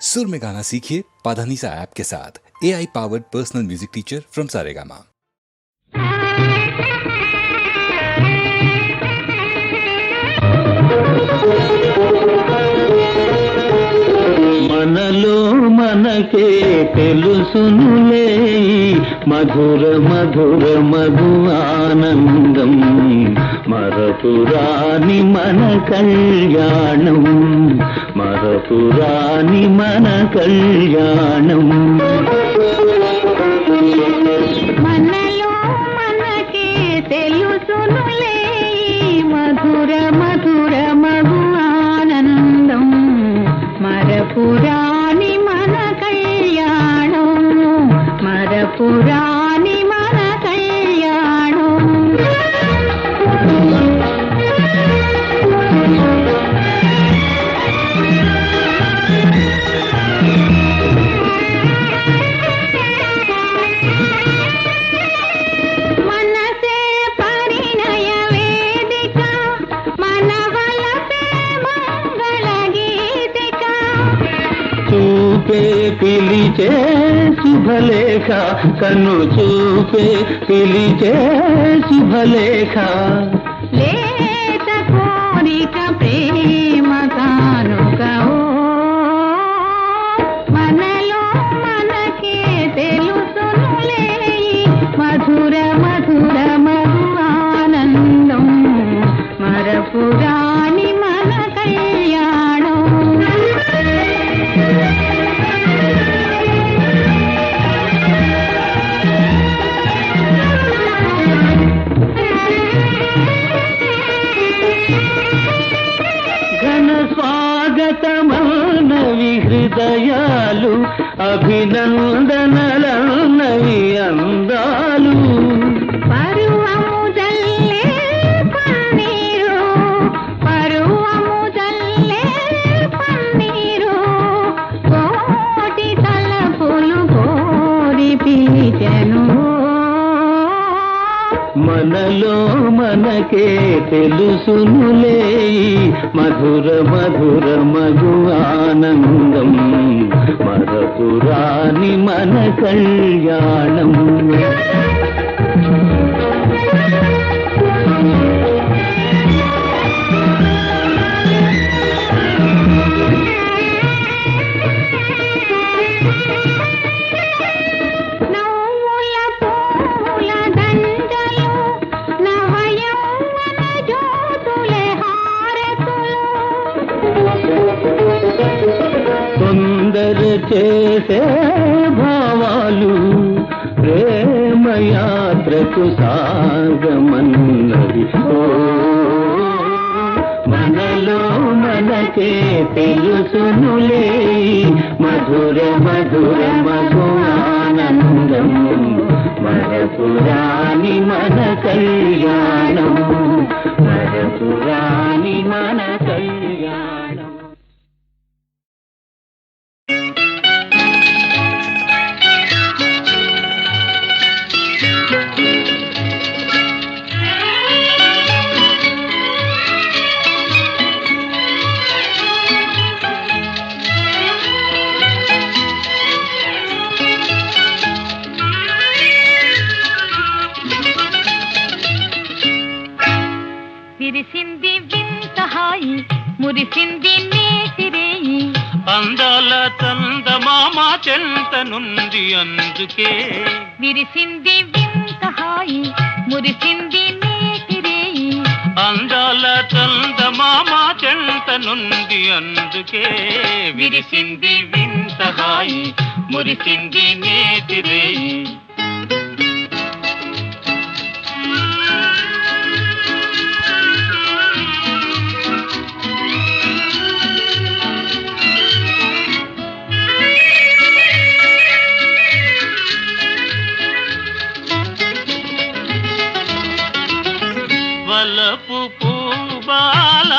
सुर में गाना सीखिए पाधानीसा ऐप के साथ A I powered personal music teacher from Saregama మనలో మనకే తెలుసునులే మధుర మధుర మధు ఆనందం మరపురాని మన కళ్యాణం మరపురాని మన కళ్యాణం. శుభలేఖ కన్ను చూపే పిలిచే శుభలేఖ. లేత కోరిక ప్రేమ హృదయాలు అభినందనలన్నవి మనలో మనకే తెలుసునులే. మధుర మధుర మధు ఆనందం మరపురాని మన కళ్యాణం. అందాల చందమామ చెంత నుండి అందుకే. విరిసింది వింత హాయి మురిసింది నేతిరేయి అందాల చందమామ చెంత నుండి అందుకే. విరిసింది వింత హాయి మురిసింది నేతిరేయి పూబాల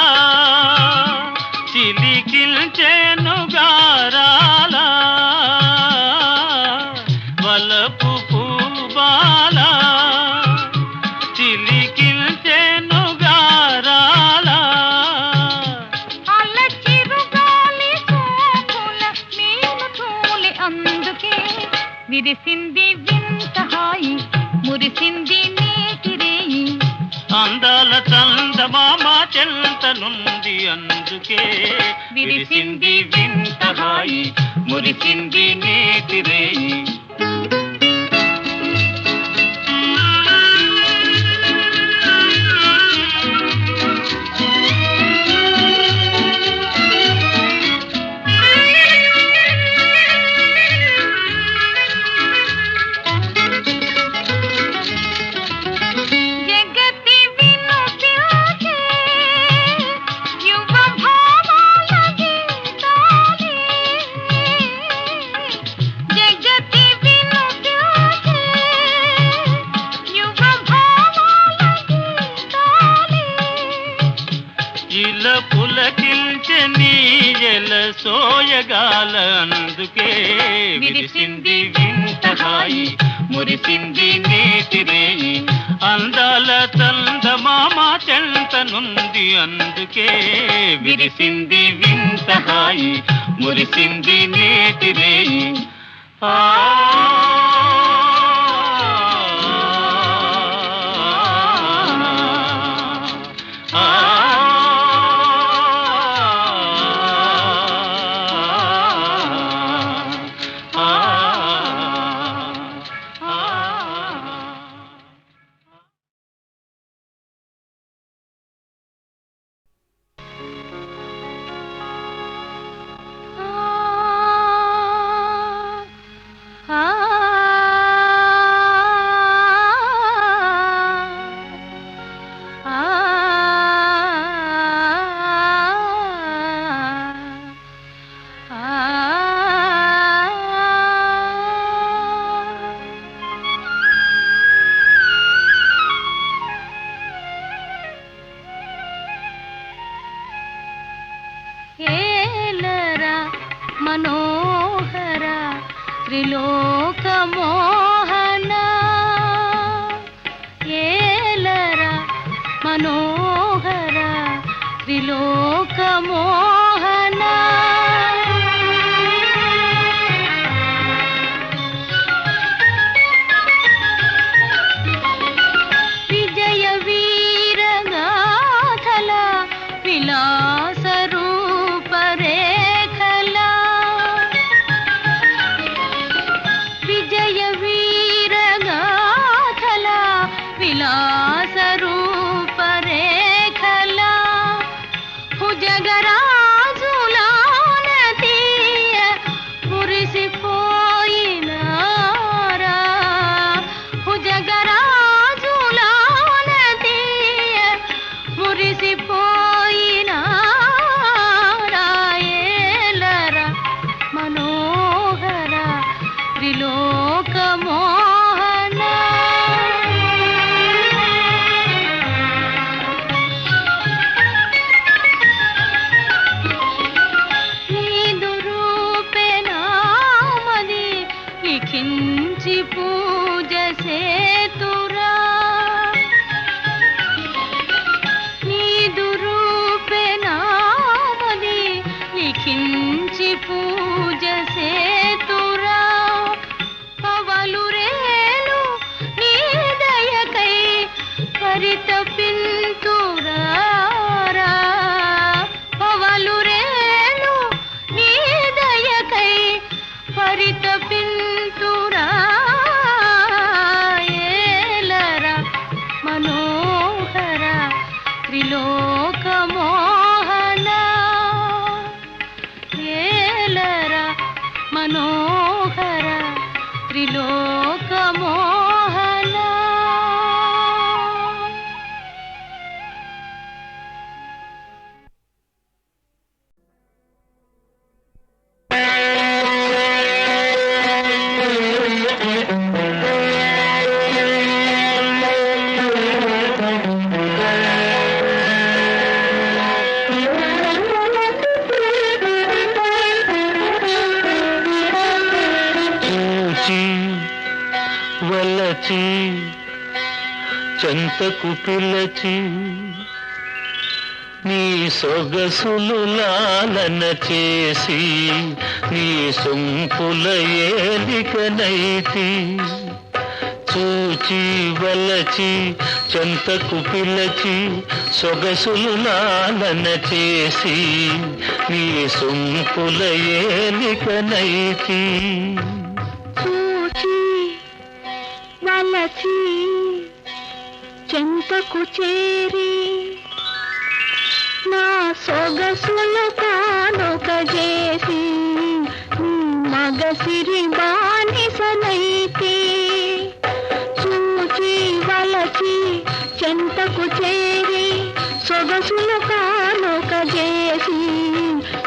నుండి అందుకే. విరిసింది వింత హాయి మురిసింది నేతిరేయి సోయగాలందుకే విరిసింది వింత హాయి మురిసింది నేటి రేయి అందాల చందమామ చెంతనుంది అందుకే విరిసింది వింత హాయి మురిసింది నేటి రేయి ఆ లోకమో పిలచి నీ సొగసులు లాలన చేసి నీ సొంపుల ఏలికనైతి చూచి వలచి చెంతకు పిలచి సొగసులు లాలన చేసి నీ సొంపుల ఏలికనైతి. చెంతకు చేరి నా సొగసులు కానుక చేసి మగసిరి బానిసనైతే చూచి వలచి చెంతకు చేరి సొగసులు కానుక చేసి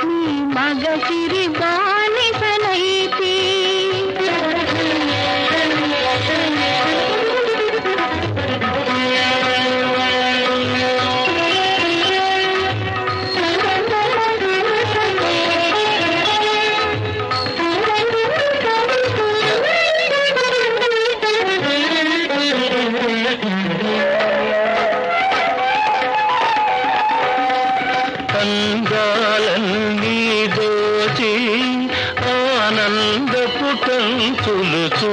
నీ మగసిరి బాని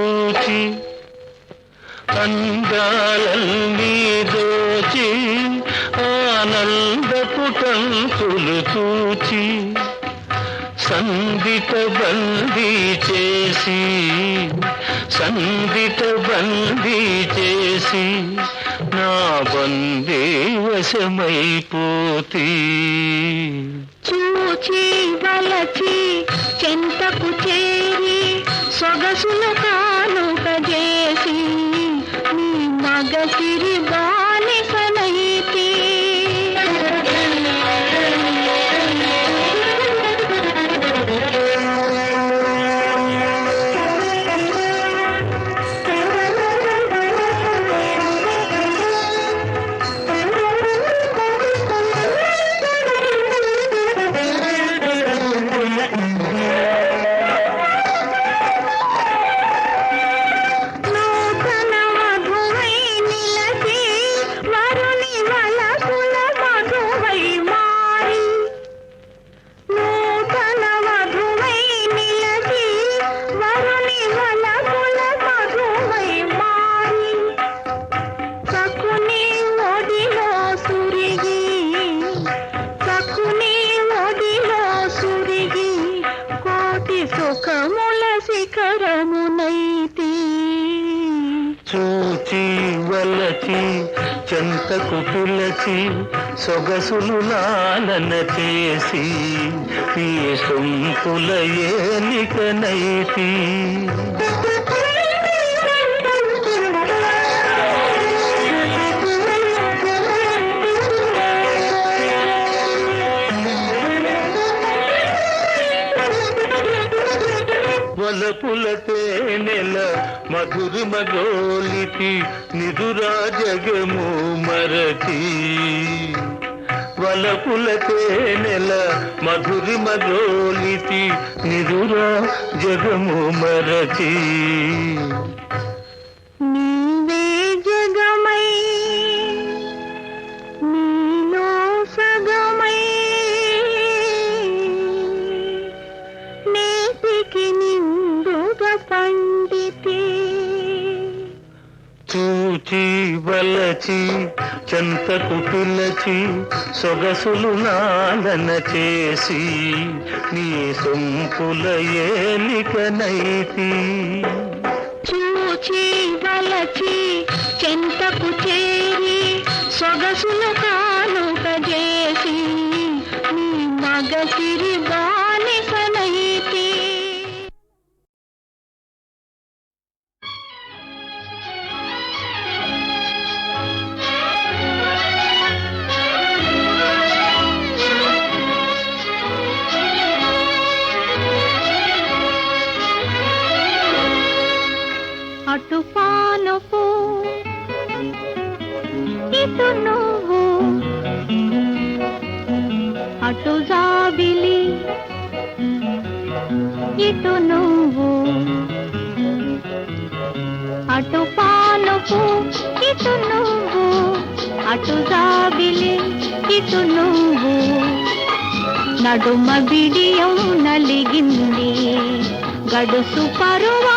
దోచి అందాలన్నీ దోచి ఆనందపు కంతులు చూచి సందిత బందీ చేసి సందిత బందీ చేసి నా బందీ వశమైపోతీ. చూచి వలచి చెంతకు చేరి సొగసులు చేసి నీ మగసిరి బానిసనైతే చెంతకు పిలచి సొగసులు లాలన చేసి ఈ సొంపుల ఏలికనైతి నెల మధురి మగోలితి నిదురా జగము మరచి. వలపులతే నెల మధురి మగోలితి నిదురా జగము మరచి. పిలిచి వలచి చెంతకు పిలచి సొగసులు నాలన చేసి నీ సొంపుల ఏలికనైతి చూచి వలచి చెంతకు చేరి సొగసులు కానుక చేసి నీ మగసిరి బానిసనైతే ఇటు నువ్వు అటు జాబిలి ఇటు నువ్వు అటు పానుపు ఇటు నువ్వు అటు జాబిలి ఇటు నువ్వు. నడుమ బిడియం నలిగింది గడుసు పరువా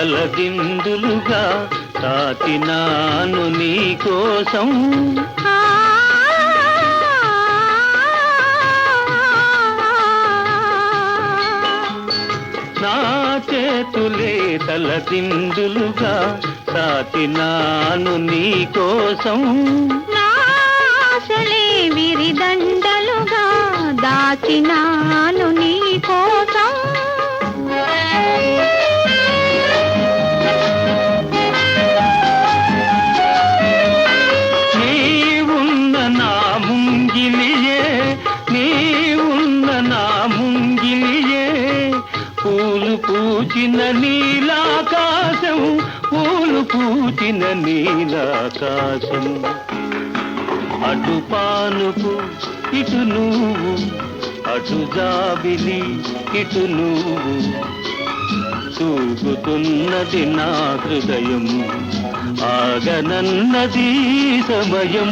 తలదిందులుగా తాకినాను నీ కోసం. నా చేతులే తలదిందులుగా తాకినాను నీ కోసం. నాశలే విరిదండలుగా దాచినాను నీలాకాశం అటు పానుపు ఇటు నువ్వు అటు జాబిలి ఇటు నువ్వు. తూగుతున్నది నా హృదయం ఆగనన్నది సమయం.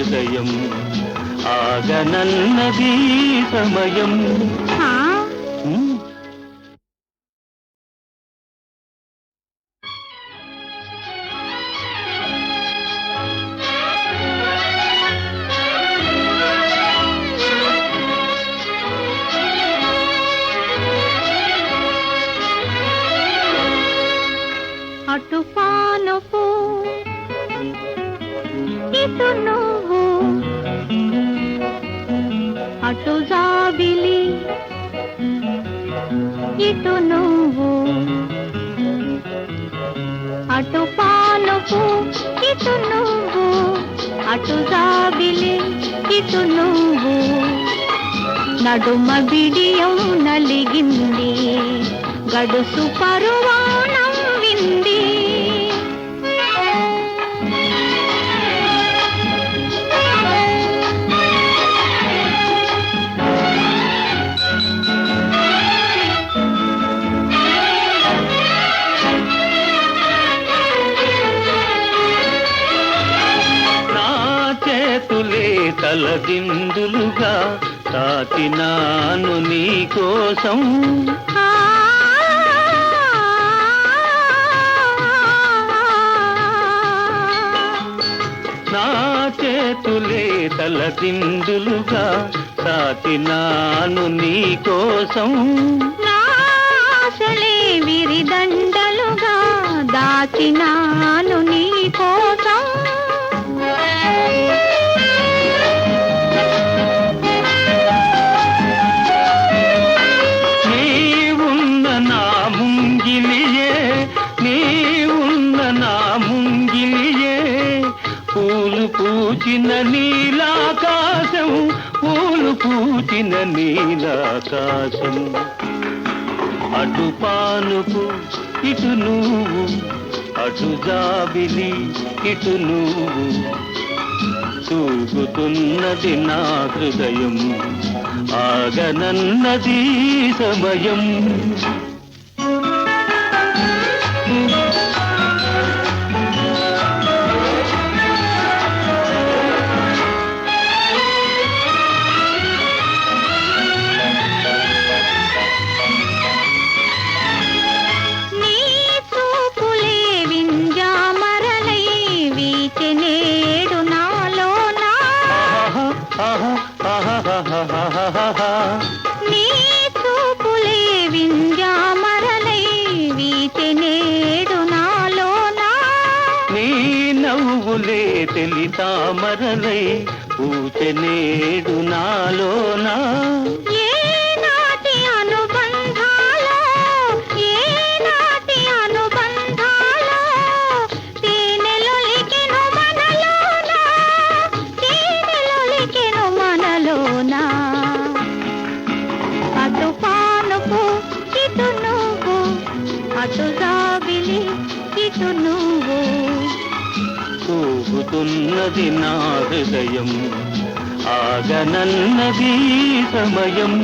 హృదయం ఆగనన్నది సమయం. నడుమ బిడియం నలిగింది. గడుసు పరువా తాకినాను నీ కోసం. నా చేతులే తలదిందులుగా తాకినాను నీ కోసం. నాశలే విరిదండలుగా దాచినాను నీలాకాశం. అటు పానుకు ఇటు నువ్వు. అటు జాబిలి ఇటు నువ్వు. తూగుతున్నది నా హృదయం ఆగనన్నది సమయం. తెలి తామరలై పూచ నేడు నాలోనా? ఉన్నది నా హృదయం ఆగనన్నది సమయం.